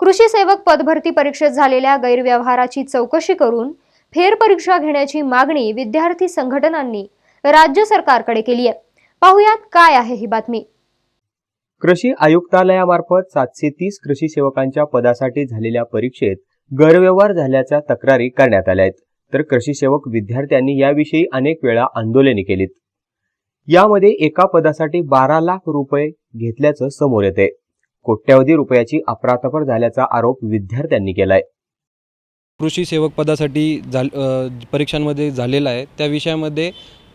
कृषी सेवक पदभरती परीक्षेत झालेल्या गैरव्यवहाराची चौकशी करून फेरपरीक्षा घेण्याची मागणी विद्यार्थी संघटनांनी राज्य सरकारकडे केली आहे. पाहुयात काय आहे ही बातमी. कृषी आयुक्तालयामार्फत सातशे तीस कृषी सेवकांच्या पदासाठी झालेल्या परीक्षेत गैरव्यवहार झाल्याच्या तक्रारी करण्यात आल्या आहेत. तर कृषी सेवक विद्यार्थ्यांनी याविषयी अनेक वेळा आंदोलने केलीत. यामध्ये एका पदासाठी बारा लाख रुपये घेतल्याचं समोर येते. कोट्यावधी रुपयाची अपरातपर झाल्याचा आरोप विद्यार्थ्यांनी केलाय. कृषी सेवक पदासाठी झाल परीक्षांमध्ये झालेला आहे. त्या विषयामध्ये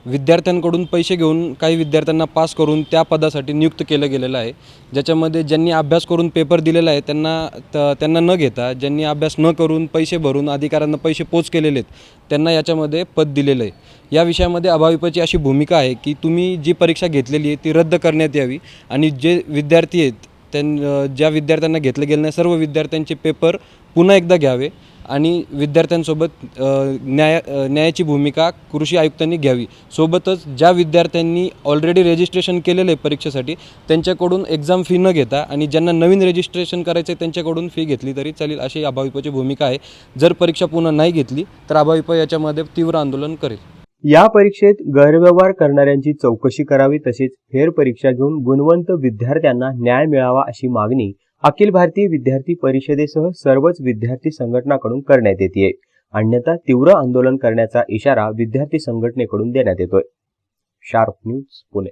विद्यार्थ्यांकडून पैसे घेऊन काही विद्यार्थ्यांना पास करून त्या पदासाठी नियुक्त केलं गेलेलं आहे. ज्याच्यामध्ये ज्यांनी अभ्यास करून पेपर दिलेला आहे त्यांना त- त्यांना न घेता ज्यांनी अभ्यास न करून पैसे भरून अधिकाऱ्यांना पैसे पोच केलेले आहेत त्यांना याच्यामध्ये पद दिलेलं आहे. या विषयामध्ये अभाविपची अशी भूमिका आहे की तुम्ही जी परीक्षा घेतलेली आहे ती रद्द करण्यात यावी आणि जे विद्यार्थी आहेत त्यां ज्या विद्यार्थ्यांना घेतलं गेले नाही सर्व विद्यार्थ्यांचे पेपर पुन्हा एकदा घ्यावे आणि विद्यार्थ्यांसोबत न्याय न्यायाची भूमिका कृषी आयुक्तांनी घ्यावी. सोबतच ज्या विद्यार्थ्यांनी ऑलरेडी रजिस्ट्रेशन केलेलं आहे परीक्षेसाठी त्यांच्याकडून एक्झाम फी न घेता आणि ज्यांना नवीन रजिस्ट्रेशन करायचं आहे त्यांच्याकडून फी घेतली तरी चालेल अशी अभाविपची भूमिका आहे. जर परीक्षा पुन्हा नाही घेतली तर अभाविप याच्यामध्ये तीव्र आंदोलन करेल. या परीक्षेत गैरव्यवहार करणाऱ्यांची चौकशी करावी तसेच फेरपरीक्षा घेऊन गुणवंत विद्यार्थ्यांना न्याय मिळावा अशी मागणी अखिल भारतीय विद्यार्थी परिषदेसह सर्वच विद्यार्थी संघटनाकडून करण्यात येते अन्यथा तीव्र आंदोलन करण्याचा इशारा विद्यार्थी संघटनेकडून देण्यात येतोय. Sharp News Pune.